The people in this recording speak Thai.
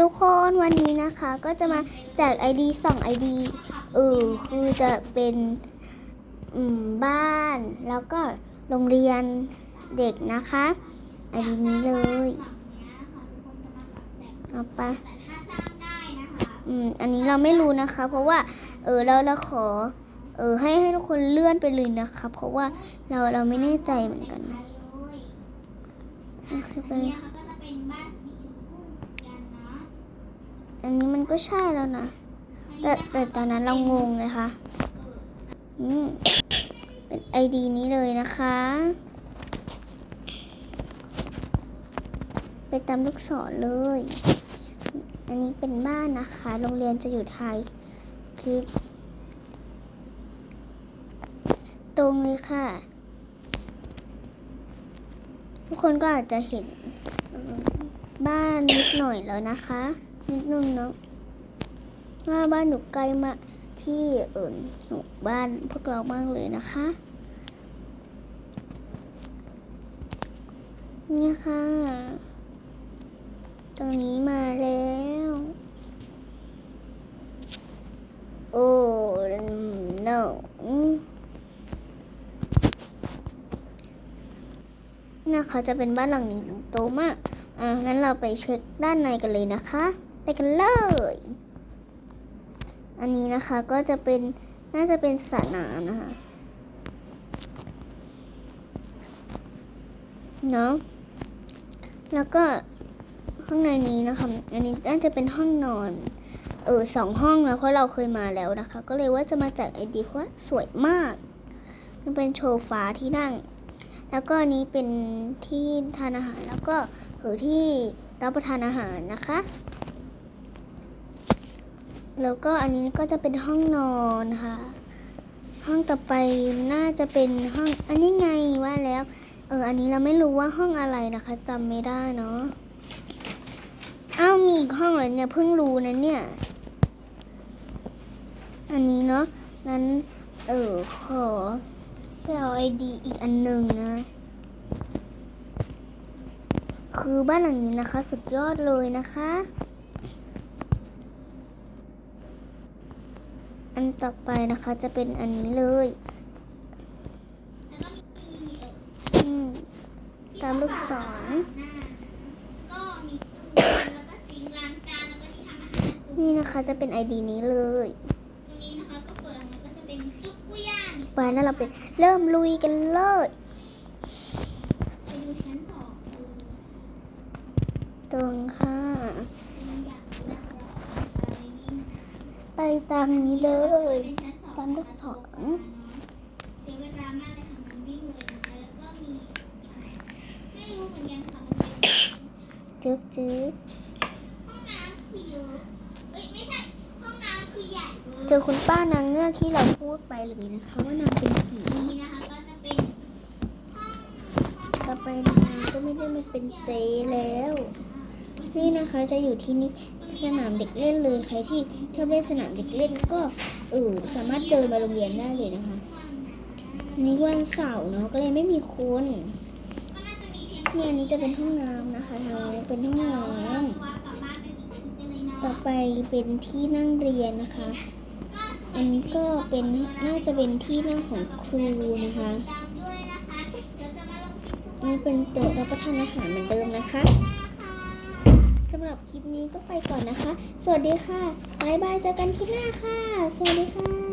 ทุกคนวันนี้นะคะก็จะมาแจก ID สอง ID เออคือจะเป็นอืมบ้านแล้วก็โรงเรียนเด็กนะคะ ID นี้เลยเอาไปอืมอันนี้เราไม่รู้นะคะ เพราะว่าเออเราเราขอเออให้ให้ทุกคนเลื่อนไปเลยนะคะ เพราะว่าเราเราไม่แน่ใจเหมือนกันนะโอเคไป อันนี้มันก็ใช่แล้วนะ แต่แต่ตอนนั้นเรางงเลยค่ะอืมเป็นไอดีนี้เลยนะคะ ไปตามลูกศรเลย อันนี้เป็นบ้านนะคะ โรงเรียนจะอยู่ท้ายคลิปตรงเลยค่ะ ทุกคนก็อาจจะเห็นบ้านนิดหน่อยแล้วนะคะ นิดนึงเนาะว่าบ้านหนูใกลมาที่เอิญหนูบ้านพวกเรามากเลยนะคะนี่ค่ะ ตรงนี้มาแล้ว โอ้ no นะคะจะเป็นบ้านหลังนี้โตมาก อะงั้นเราไปเช็คด้านในกันเลยนะคะ ไปกันเลย อันนี้นะคะก็จะเป็นน่าจะเป็นสระน้ำนะคะเนาะแล้วก็ข้างในนี้นะคะอันนี้น่าจะเป็นห้องนอนเออสองห้องแล้วเพราะเราเคยมาแล้วนะคะ ก็เลยว่าจะมาจากไอเดียเพราะว่าสวยมาก มันเป็นโชว์ฟ้าที่นั่ง แล้วก็อันนี้เป็นที่ทานอาหารแล้วก็เออที่รับประทานอาหารนะคะ แล้วก็อันนี้ก็จะเป็นห้องนอนค่ะ ห้องต่อไปน่าจะเป็นห้องอันนี้ไงว่าแล้ว เอออันนี้เราไม่รู้ว่าห้องอะไรนะคะจำไม่ได้เนาะอ้าวมีอีกห้องเลยเนี่ยเพิ่งรู้นะเนี่ย อันนี้เนาะงั้นเออขอไปเอาไอดีอีกอันหนึ่งนะ คือบ้านหลังนี้นะคะ สุดยอดเลยนะคะ อันต่อไปนะคะจะเป็นอันนี้เลยแล้วก็มีเอ่ออืมตามลูกศรก็มีตู้เย็นแล้วก็ซิงค์ล้างจานแล้วก็ที่ทำอาหารตรงนี่นะคะจะเป็นไอดีนี้เลยนี้นะคะก็เปิดออกมาก็จะเป็นจุกกุย่างไปนั่นเราไปเริ่มลุยกันเลยไปดูชั้นสองดูตรงค่ะ ไปตามนี้เลยเป็นชั้นสองตามลูกศรเสียเวลามากเลยค่ะมันวิ่งเลยนะคะแล้วก็มีอะไรไม่รู้เหมือนกันค่ะมันเป็นจึ๊บจึ๊บห้องน้ำคือเยอะเอ้ยไม่ใช่ห้องน้ำคือใหญ่เวอร์เจอคุณป้านางเงือกที่เราพูดไปเลยนะคะว่านางเป็นผีนี้นะคะก็จะเป็นห้องห้องต่อไปนางก็ไม่ได้มาเป็นเจแล้ว นี่นะคะจะอยู่ที่นี่สนามเด็กเล่นเลยใครที่ชอบเล่นสนามเด็กเล่นก็เออสามารถเดินมาโรงเรียนได้เลยนะคะนี้วันเสาร์เนาะก็เลยไม่มีคนเนี่ยอันนี้จะเป็นห้องน้ำนะคะทางนี้เป็นห้องน้ำต่อไปเป็นที่นั่งเรียนนะคะ อันนี้ก็เป็นน่าจะเป็นที่นั่งของครูนะคะนี่เป็นโต๊ะรับประทานอาหารเหมือนเดิมนะคะำหรับคลิปนี้ก็ไปก่อนนะคะ สวัสดีค่ะ บ๊ายบายเจอกันคลิปหน้าค่ะ สวัสดีค่ะ